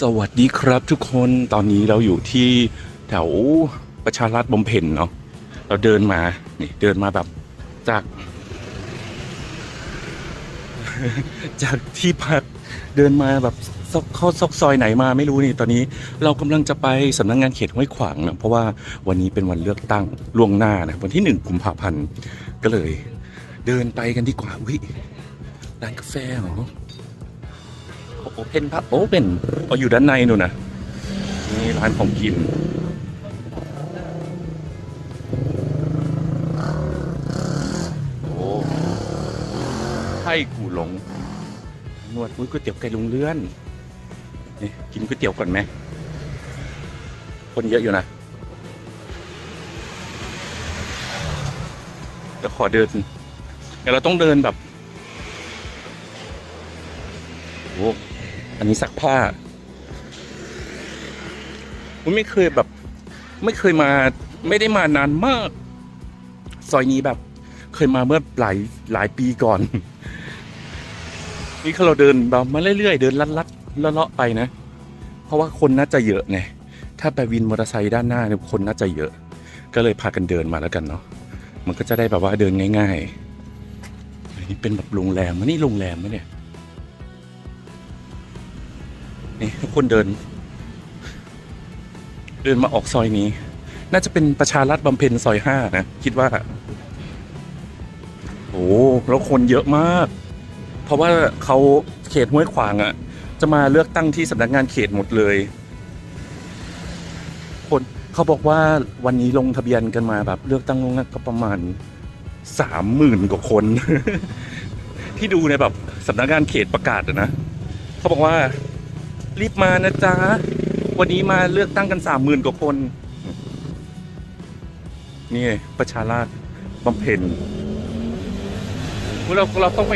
สวัสดีครับทุกคนตอนนี้เราอยู่ที่แถวประชารัฐบำเพ็ญเนาะเราเดินมานี่เดินมาแบบจาก จากที่พักเดินมาแบบซอกเข้าซอกซอยไหนมาไม่รู้นี่ตอนนี้เรากำลังจะไปสำนักงงานเขตห้วยขวางนะเพราะว่าวันนี้เป็นวันเลือกตั้งล่วงหน้านะวันที่หนึ่งกุมภาพันธ์ก็เลย เดินไปกันดีกว่าอุ้ยร้านกาแฟเหรอ โอเพนพับโอเพนเอาอยู่ด้านในนู่นนะนี่ร้านของกินโอ้ไข่กูหลงนวดอุ้ยก๋วยเตี๋ยวไก่ลุงเลื่อนนี่กินก๋วยเตี๋ยวก่อนไหมคนเยอะอยู่นะเดี๋ยวขอเดินเดี๋ยวเราต้องเดินแบบโอ้ อันนี้ซักผ้าผมไม่เคยแบบ ไม่เคยมา ไม่ได้มานานมาก ซอยนี้แบบ เคยมาเมื่อหลายหลายปีก่อน นี่เราเดินแบบมาเรื่อยๆ เดินลัดๆเลาะๆไปนะ เพราะว่าคนน่าจะเยอะไงถ้าไปวินมอเตอร์ไซค์ด้านหน้าเนี่ยคนน่าจะเยอะ ก็เลยพากันเดินมาแล้วกันเนาะมันก็จะได้แบบว่าเดินง่ายๆอันนี้เป็นแบบโรงแรมอันนี่โรงแรมไหมเนี่ย นี่ทุกคนเดิน เดินมาออกซอยนี้ น่าจะเป็นประชารัฐบำเพ็ญซอยห้านะ คิดว่า โอ้แล้วคนเยอะมาก เพราะว่าเขาเขตห้วยขวางอะ่ะ จะมาเลือกตั้งที่สำนักงานเขตหมดเลย คนเขาบอกว่าวันนี้ลงทะเบียนกันมาแบบ เลือกตั้งลงน้าก็ประมาณสามหมื่นกว่าคน ที่ดูในแบบสำนักงานเขตประกาศนะเขาบอกว่า รีบมานะจ๊ะ วันนี้มาเลือกตั้งกันสามหมื่นกว่าคน นี่ไงประชาราษฎร์บำเพ็ญเราเราต้องไป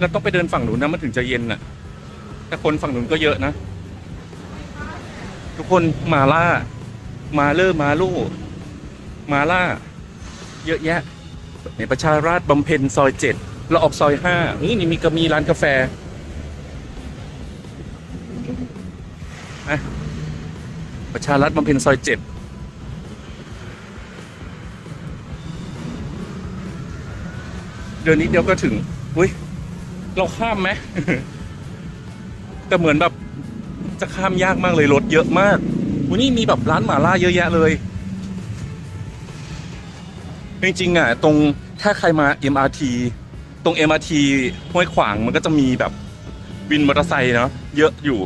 เราต้องไปเดินฝั่งหนูนนะมันถึงจะเย็นน่ะ แต่คนฝั่งหนูนก็เยอะนะ ทุกคนมาล่า มาเลอมาลู่มาล่า เยอะแยะ ในประชาราษฎร์บำเพ็ญซอยเจ็ดเราออกซอยห้านี่นี่มีก็มีร้านกาแฟ ประชารัฐบำเพ็ญซอยเจ็ดเดินนิดเดียวก็ถึง อุ้ย เราข้ามไหม แต่เหมือนแบบจะข้ามยากมากเลยรถเยอะมากวันนี้มีแบบร้านหมาล่าเยอะแยะเลย จริงๆอะ ตรงถ้าใครมา MRT ตรง MRT ห้วยขวางมันก็จะมีแบบวินมอเตอร์ไซค์เนาะเยอะอยู่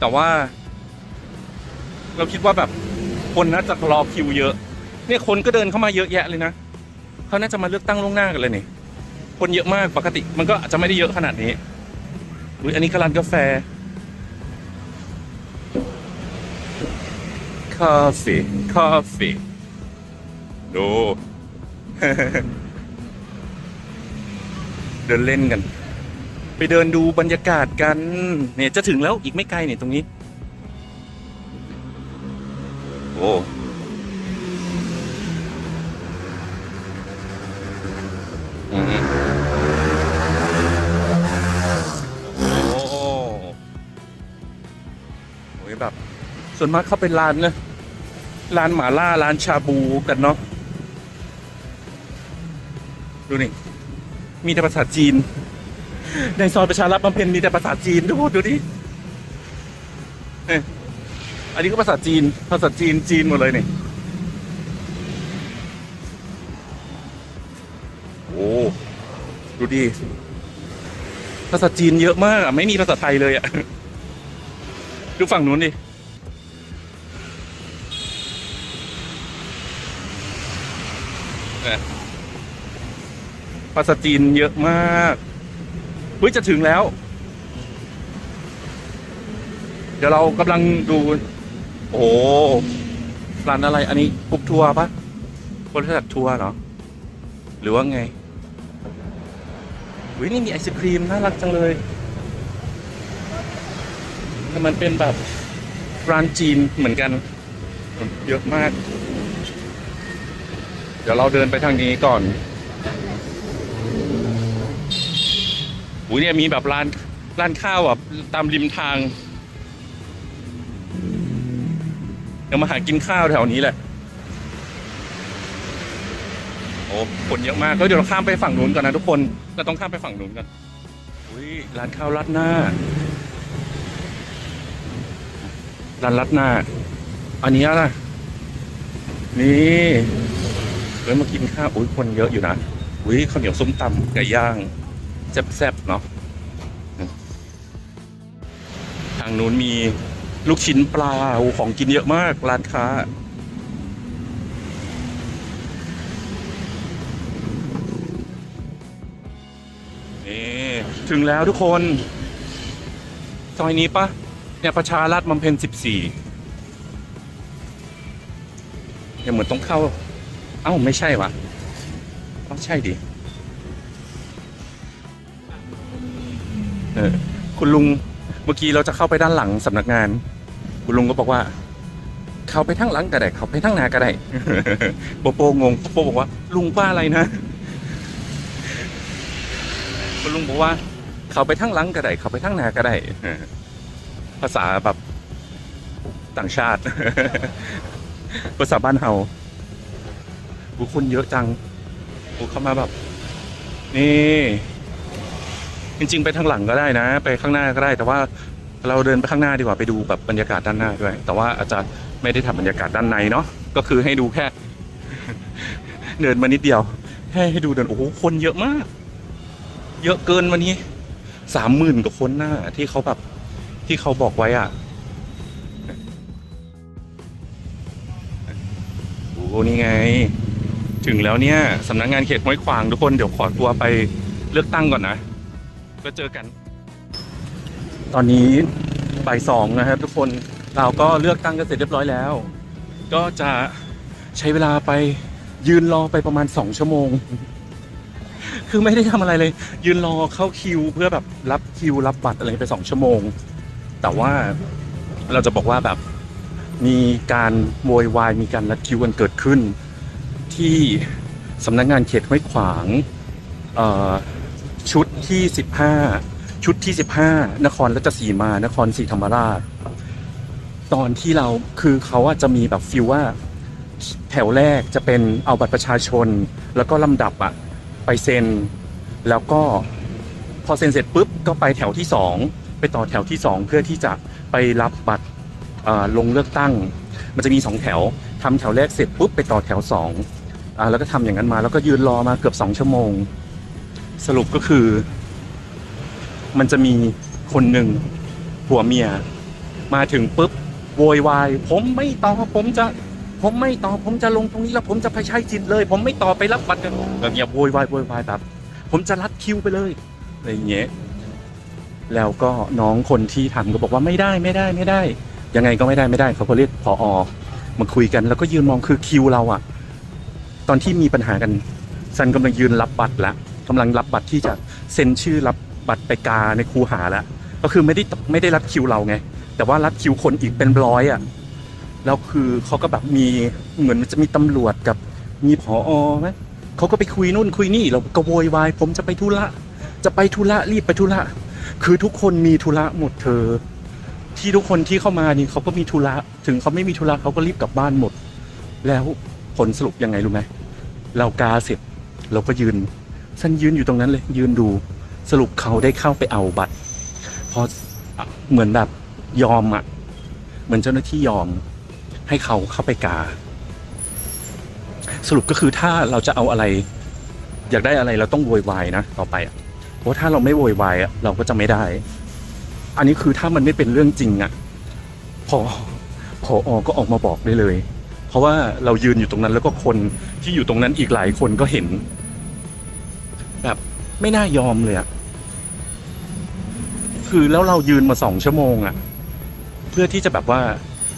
แต่ว่า เราคิดว่าแบบคนน่าจะรอคิวเยอะ เนี่ยคนก็เดินเข้ามาเยอะแยะเลยนะเขาน่าจะมาเลือกตั้งล่วงหน้ากันเลยนี่คนเยอะมากปกติ มันก็อาจจะไม่ได้เยอะขนาดนี้อุ้ยอันนี้ก็ร้านกาแฟคาเฟ่คาเฟ่ดูเดินเล่นกัน ไปเดินดูบรรยากาศกัน เนี่ยจะถึงแล้วอีกไม่ไกลเนี่ยตรงนี้ โอ้อืมโอ้โหแบบ ส่วนมากเขาเป็นร้านนะร้านหมาล่าร้านชาบูกันเนาะดูนี่ มีแต่ภาษาจีน ในซอยประชารัฐบำเพ็ญมีแต่ภาษาจีนดูดูดิเอ้ อันนี้ก็ภาษาจีน ภาษาจีนจีนหมดเลยนี่ โอ้ ดูดิภาษาจีนเยอะมากอะไม่มีภาษาไทยเลยอะดูฝั่งนู้นดิ ภาษาจีนเยอะมาก เฮ้ย จะถึงแล้ว เดี๋ยวเรากำลังดู โอ้ร้านอะไร อันนี้กรุ๊ปทัวร์ปะบริษัททัวร์เหรอ หรือว่าไงอุ้ยนี่มีไอศครีมน่ารักจังเลยแต่มันเป็นแบบร้านจีนเหมือนกัน เยอะมาก เดี๋ยวเราเดินไปทางนี้ก่อนอุ้ยเนี่ยมีแบบร้านร้านข้าวแบบตามริมทาง ยวมาหากินข้าวแถวนี้แหละ โอ้คนเยอะมากก็เดี๋ยวเราข้ามไปฝั่งนู้นก่อนนะทุกคนเราต้องข้ามไปฝั่งนู้นกันอุ้ยร้านข้าวรัดหน้าร้านรัดหน้า อันนี้อะนี่เริ่มมากินข้าวอุ้ยคนเยอะอยู่นะอุ้ยข้าวเหนียวส้มตำไก่ย่างแซ่บๆเนาะทางนู้นมี ลูกชิ้นปลาโอ้ของกินเยอะมาก ร้านค้า นี่ถึงแล้วทุกคน ซอยนี้ปะเนี่ยประชาราชบำเพ็ญสิบสี่เนี่ยเหมือนต้องเข้า เอ้า ไม่ใช่วะต้องใช่ดิ เออ คุณลุงเมื่อกี้เราจะเข้าไปด้านหลังสำนักงาน คุณลุงก็บอกว่า เขาไปทั้งหลังก็ได้เขาไปทั้งหน้าก็ได้โปโปงงโปโปบอกว่า ลุงป้าอะไรนะคุณลุงบอกว่า เขาไปทั้งหลังก็ได้เขาไปทั้งหน้าก็ได้ภาษาแบบต่างชาติ ภาษาบ้านเฮาผู้คนเยอะจังโอ้เข้ามาแบบ นี่ จริง ๆ ไปทางหลังก็ได้นะ ไปข้างหน้าก็ได้ แต่ว่า เราเดินไปข้างหน้าดีกว่าไปดูแบบบรรยากาศด้านหน้าด้วย แต่ว่าอาจจะไม่ได้ทำบรรยากาศด้านในเนาะก็คือให้ดูแค่ เดินมานิดเดียวแค่ให้ดูเดินโอ้โหคนเยอะมาก เยอะเกินวันนี้สามหมื่นกว่าคนหน้าที่เขาแบบที่เขาบอกไว้อะโอ้นี่ไง ถึงแล้วเนี่ยสำนักงานเขตห้วยขวางทุกคนเดี๋ยวขอตัวไปเลือกตั้งก่อนนะ ก็เจอกัน ตอนนี้บ่ายสองนะครับทุกคนเราก็เลือกตั้งกันเสร็จเรียบร้อยแล้ว ก็จะใช้เวลาไปยืนรอไปประมาณสองชั่วโมง คือไม่ได้ทำอะไรเลย ยืนรอเข้าคิวเพื่อแบบรับคิวรับบัตรอะไรไปสองชั่วโมง แต่ว่าเราจะบอกว่าแบบมีการโวยวายมีการรัดคิวกันเกิดขึ้น ที่สำนักงานเขตห้วยขวางชุดที่ 15 ชุดที่ 15 นครราชสีมานครศรีธรรมราช ตอนที่เราคือเขาอะจะมีแบบฟิลว่าแถวแรกจะเป็นเอาบัตรประชาชน แล้วก็ลำดับอะไปเซ็น แล้วก็พอเซ็นเสร็จปุ๊บก็ไปแถวที่ 2 ไปต่อแถวที่ 2 เพื่อที่จะไปรับบัตรลงเลือกตั้ง มันจะมี 2 แถวทำแถวแรกเสร็จปุ๊บไปต่อแถว2อ่าแล้วก็ทำอย่างนั้นมาแล้วก็ยืนรอมาเกือบ 2 ชั่วโมง สรุปก็คือ มันจะมีคนหนึ่งผัวเมีย มาถึงปุ๊บโวยวายผมไม่ต่อผมจะผมไม่ต่อผมจะลงตรงนี้แล้วผมจะไปใช้จิตเลย ผมไม่ต่อไปรับบัตรกันแบบเนี้ยโวยวายโวยวายแบบ ผมจะรัดคิวไปเลยอะไรอย่างเงี้ยแล้วก็น้องคนที่ทำก็บอกว่าไม่ได้ไม่ได้ไม่ได้ ยังไงก็ไม่ได้ไม่ได้เขาก็เรียกพออมาคุยกัน แล้วก็ยืนมองคือคิวเราอะตอนที่มีปัญหากันซันกำลังยืนรับบัตรแล้วกำลังรับบัตรที่จะเซ็นชื่อรับ บัตรไปกาในคูหาแล้วก็คือไม่ได้ไม่ได้รัดคิวเราไง แต่ว่ารัดคิวคนอีกเป็นร้อยอะแล้วคือเขาก็แบบมีเหมือนมันจะมีตำรวจกับมีผออไหมเขาก็ไปคุยนู่นคุยนี่เราก็โวยวายผมจะไปธุระจะไปธุระรีบไปธุระคือทุกคนมีธุระหมดเธอ ที่ทุกคนที่เข้ามานี่เขาก็มีธุระถึงเขาไม่มีธุระเขาก็รีบกลับบ้านหมด แล้วผลสรุปยังไงรู้ไหมเรากาเสร็จเราก็ยืนฉันยืนอยู่ตรงนั้นเลยยืนดู สรุปเขาได้เข้าไปเอาบัตรพอเหมือนแบบยอมอะ เหมือนเจ้าหน้าที่ยอม ให้เขาเข้าไปกา สรุปก็คือถ้าเราจะเอาอะไร อยากได้อะไรเราต้องโวยวายนะต่อไปอะเพราะถ้าเราไม่โวยวายอะเราก็จะไม่ได้ อันนี้คือถ้ามันไม่เป็นเรื่องจริงอะพอพออก็ออกมาบอกได้เลย เพราะว่าเรายืนอยู่ตรงนั้นแล้วก็คนที่อยู่ตรงนั้นอีกหลายคนก็เห็น ไม่น่ายอมเลยอะคือแล้วเรายืนมาสองชั่วโมงอะเพื่อที่จะแบบว่า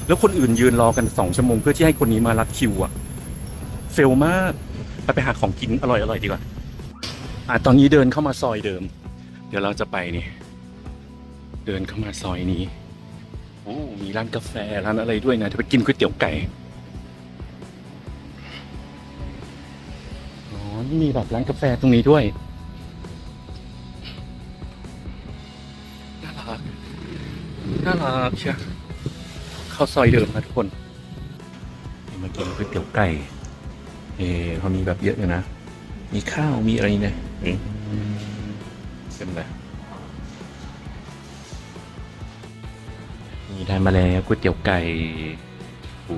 แล้วคนอื่นยืนรอกันสองชั่วโมง เพื่อที่ให้คนนี้มารัดคิวอะเฟลมากไปไปหาของกินอร่อยอร่อยดีกว่าอะตอนนี้เดินเข้ามาซอยเดิม เดี๋ยวเราจะไปนี่ เดินเข้ามาซอยนี้โอ้มีร้านกาแฟร้านอะไรด้วยนะจะไปกินก๋วยเตี๋ยวไก่อ๋อนี่มีแบบร้านกาแฟตรงนี้ด้วย น่ารักเชียวเข้าซอยเดิมนะทุกคนมากินก๋วยเตี๋ยวไก่ เออเขามีแบบเยอะอยู่นะ มีข้าว มีอะไรเนี่ยอืมเป็นไรนี่ได้มาแล้วก๋วยเตี๋ยวไก่โอ้